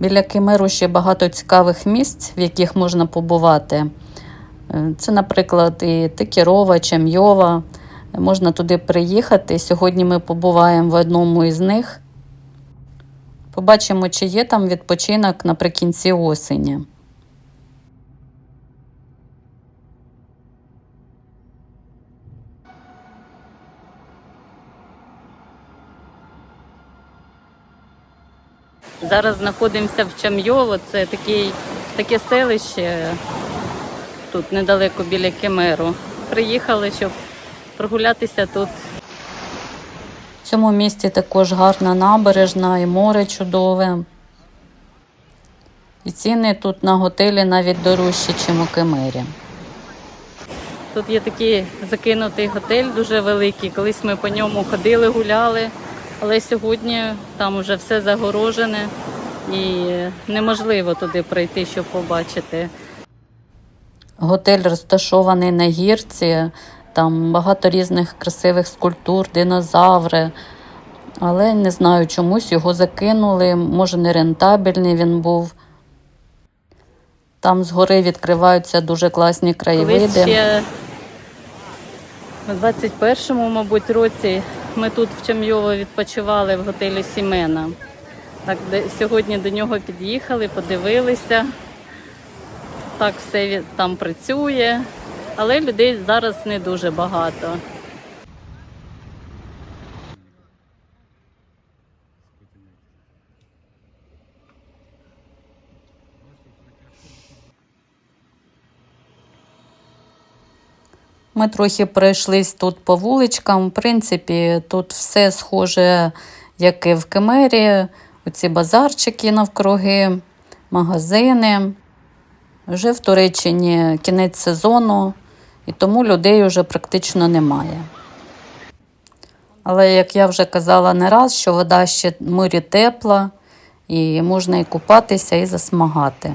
Біля Кемеру ще багато цікавих місць, в яких можна побувати. Е, Це, наприклад, і Текірова, Чемйова. Можна туди приїхати. Сьогодні ми побуваємо в одному із них. Побачимо, чи є там відпочинок наприкінці осені. Зараз знаходимося в Чамйово. Це такий, таке селище тут недалеко біля Кемеру. Приїхали, щоб прогулятися тут. В цьому місті також гарна набережна і море чудове. І ціни тут на готелі навіть дорожчі, ніж у Кемері. Тут є такий закинутий готель дуже великий. Колись ми по ньому ходили, гуляли, але сьогодні там вже все загорожене і неможливо туди пройти, щоб побачити. Готель розташований на гірці, там багато різних красивих скульптур, динозаври. Але не знаю, чомусь його закинули. Може, не рентабельний він був. Там згори відкриваються дуже класні краєвиди. Колись ще у 21-му, мабуть, році ми тут в Чамйово відпочивали в готелі Сімена. Так, сьогодні до нього під'їхали, подивилися. Так все там працює, але людей зараз не дуже багато. Ми трохи пройшлись тут по вуличкам. В принципі, тут все схоже, як і в Кемері. Оці базарчики навкруги, магазини. Вже в Туреччині кінець сезону, і тому людей вже практично немає. Але, як я вже казала не раз, що вода ще в морі тепла, і можна і купатися, і засмагати.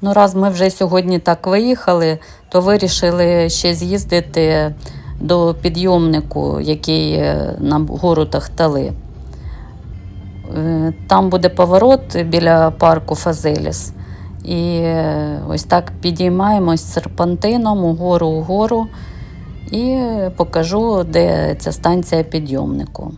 Ну, раз ми вже сьогодні так виїхали, то вирішили ще з'їздити до підйомнику, який е, на гору Тахтали. Е, Там буде поворот біля парку Фазеліс. І е, ось так підіймаємось серпантином угору угору і покажу, де ця станція підйомнику.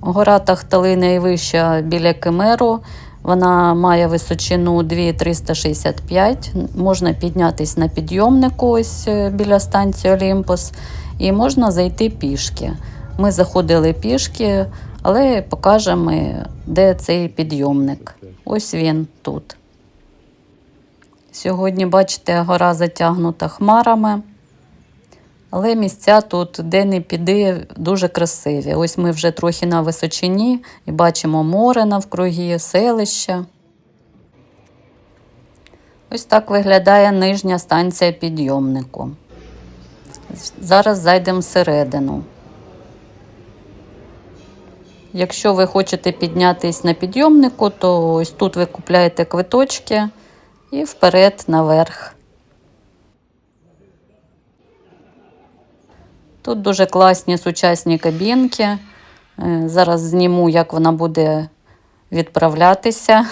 Гора Тахтали найвища біля Кемеру. Вона має височину 2365. Можна піднятися на підйомнику ось е, біля станції Олімпос, і можна зайти пішки. Ми заходили пішки, але покажемо, де цей підйомник. Ось він тут. Сьогодні, бачите, гора затягнута хмарами. Але місця тут, де не піди, дуже красиві. Ось ми вже трохи на височині і бачимо море навкруги, селище. Ось так виглядає нижня станція підйомнику. Зараз зайдемо всередину. Якщо ви хочете піднятись на підйомнику, то ось тут ви купляєте квиточки і вперед наверх. Тут дуже класні сучасні кабінки. Е, Зараз зніму, як вона буде відправлятися.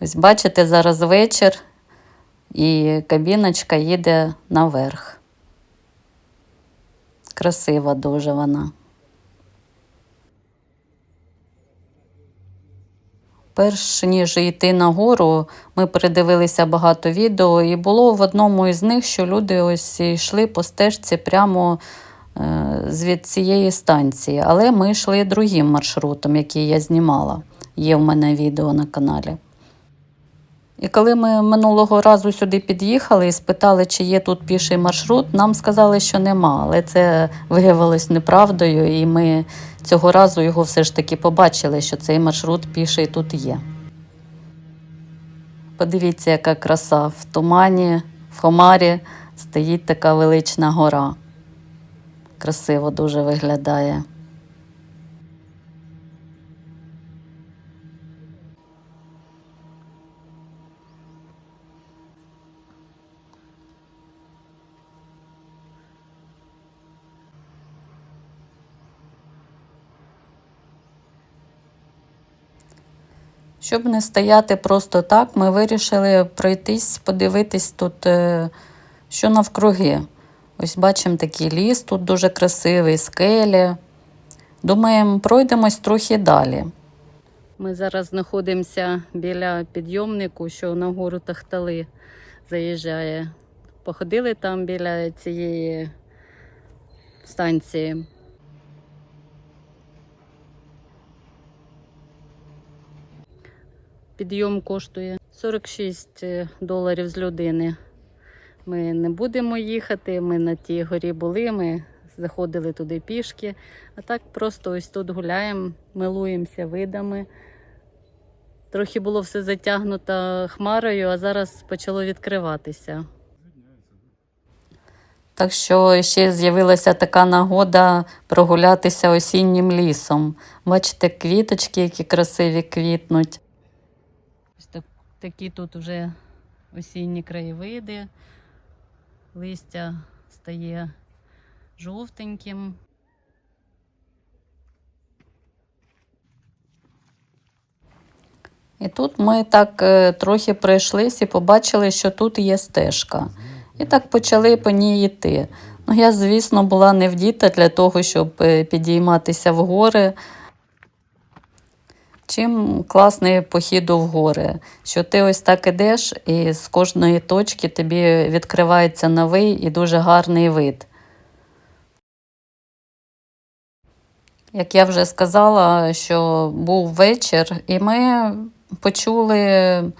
Ось бачите, зараз вечір, і кабіночка їде наверх. Красива дуже вона. Перш ніж йти на гору, ми передивилися багато відео, і було в одному із них, що люди ось йшли по стежці прямо е, з цієї станції. Але ми йшли другим маршрутом, який я знімала. Є в мене відео на каналі. І коли ми минулого разу сюди під'їхали і спитали, чи є тут піший маршрут, нам сказали, що нема, але це виявилось неправдою, і ми цього разу його все ж таки побачили, що цей маршрут піший тут є. Подивіться, яка краса в тумані, в Хомарі стоїть така велична гора. Красиво дуже виглядає. Щоб не стояти просто так, ми вирішили пройтись, подивитись тут, е, що навкруги. Ось бачимо такий ліс, тут дуже красивий, скелі. Думаємо, пройдемось трохи далі. Ми зараз знаходимося біля підйомнику, що на гору Тахтали заїжджає. Походили там біля цієї станції. Підйом коштує 46 доларів з людини. Ми не будемо їхати, ми на тій горі були, ми заходили туди пішки. А так просто ось тут гуляємо, милуємося видами. Трохи було все затягнуто хмарою, а зараз почало відкриватися. Так що ще з'явилася така нагода прогулятися осіннім лісом. Бачите, квіточки, які красиві квітнуть. Ось так, такі тут вже осінні краєвиди, листя стає жовтеньким. І тут ми так е, трохи пройшлись і побачили, що тут є стежка. І так почали по ній йти. Ну, я, звісно, була не вдіта для того, щоб е, підійматися в гори. Чим класний похід в гори, що ти ось так ідеш, і з кожної точки тобі відкривається новий і дуже гарний вид. Як я вже сказала, що був вечір, і ми почули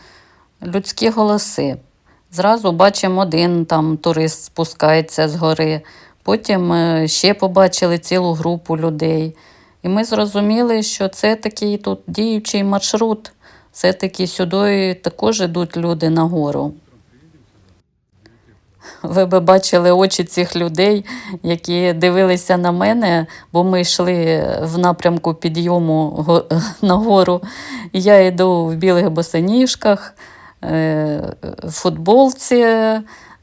людські голоси. Зразу бачимо один там турист спускається з гори, потім е, ще побачили цілу групу людей. І ми зрозуміли, що це такий тут діючий маршрут. Все-таки сюди також йдуть люди на гору. Ви би бачили очі цих людей, які дивилися на мене, бо ми йшли в напрямку підйому го- на гору. Я йду в білих босоніжках, е, футболці,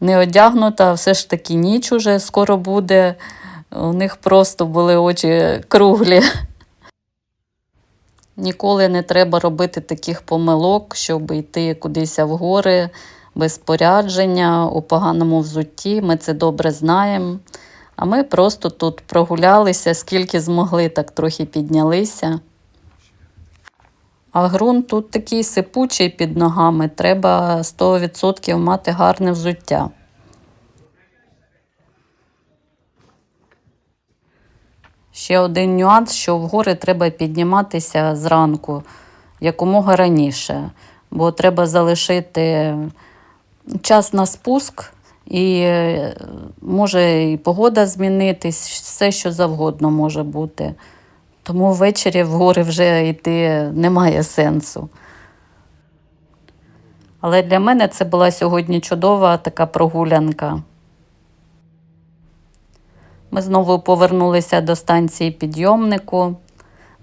не одягнута, все ж таки ніч уже скоро буде. У них просто були очі круглі. Ніколи не треба робити таких помилок, щоб йти кудись в гори без спорядження, у поганому взутті. Ми це добре знаємо. А ми просто тут прогулялися, скільки змогли, так трохи піднялися. А ґрунт тут такий сипучий під ногами, треба 100% мати гарне взуття. Ще один нюанс, що в гори треба підніматися зранку якомога раніше, бо треба залишити час на спуск, і е, може і погода змінитись, все що завгодно може бути. Тому ввечері в гори вже йти немає сенсу. Але для мене це була сьогодні чудова така прогулянка. Ми знову повернулися до станції підйомнику.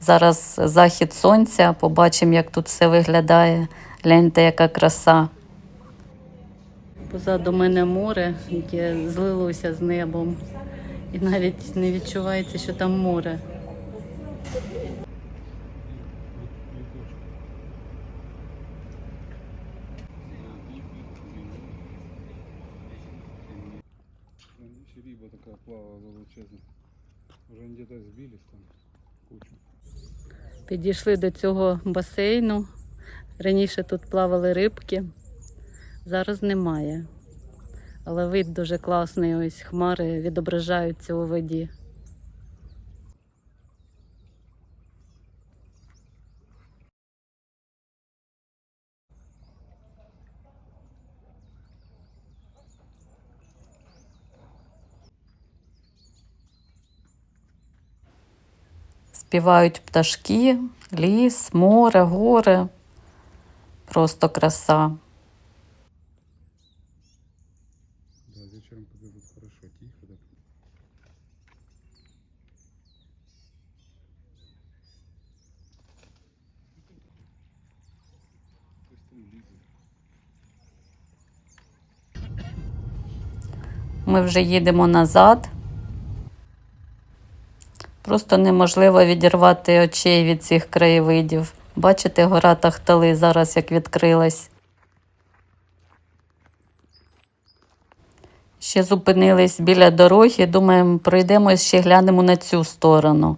Зараз захід сонця, побачимо, як тут все виглядає. Гляньте, яка краса. Позаду мене море, яке злилося з небом. І навіть не відчувається, що там море. Видишь, риба такая плавала величезна. Вже где-то сбились там кучу. Підійшли до цього басейну. Раніше тут плавали рибки, зараз немає. Але вид дуже класний, ось хмари відображаються у воді. Співають пташки, ліс, море, гори. Просто краса. Да, вечером когда хорошо, тихо. Ми вже їдемо назад. Просто неможливо відірвати очей від цих краєвидів. Бачите, гора Тахтали зараз як відкрилась. Ще зупинились біля дороги, думаємо, пройдемось ще глянемо на цю сторону.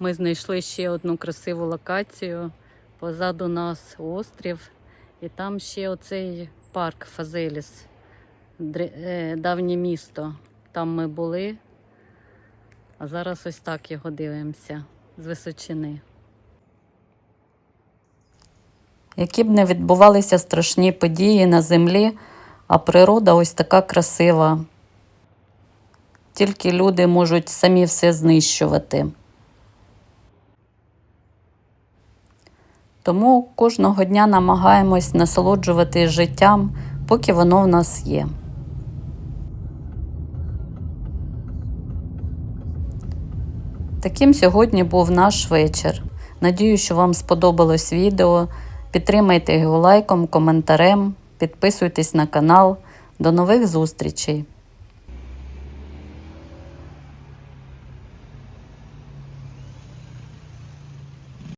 Ми знайшли ще одну красиву локацію. Позаду нас острів, і там ще оцей парк Фазеліс, е, давнє місто. Там ми були, а зараз ось так його дивимося з височини. Які б не відбувалися страшні події на землі, а природа ось така красива. Тільки люди можуть самі все знищувати. Тому кожного дня намагаємось насолоджувати життям, поки воно в нас є. Таким сьогодні був наш вечір. Надію, що вам сподобалось відео. Підтримайте його лайком, коментарем, підписуйтесь на канал. До нових зустрічей!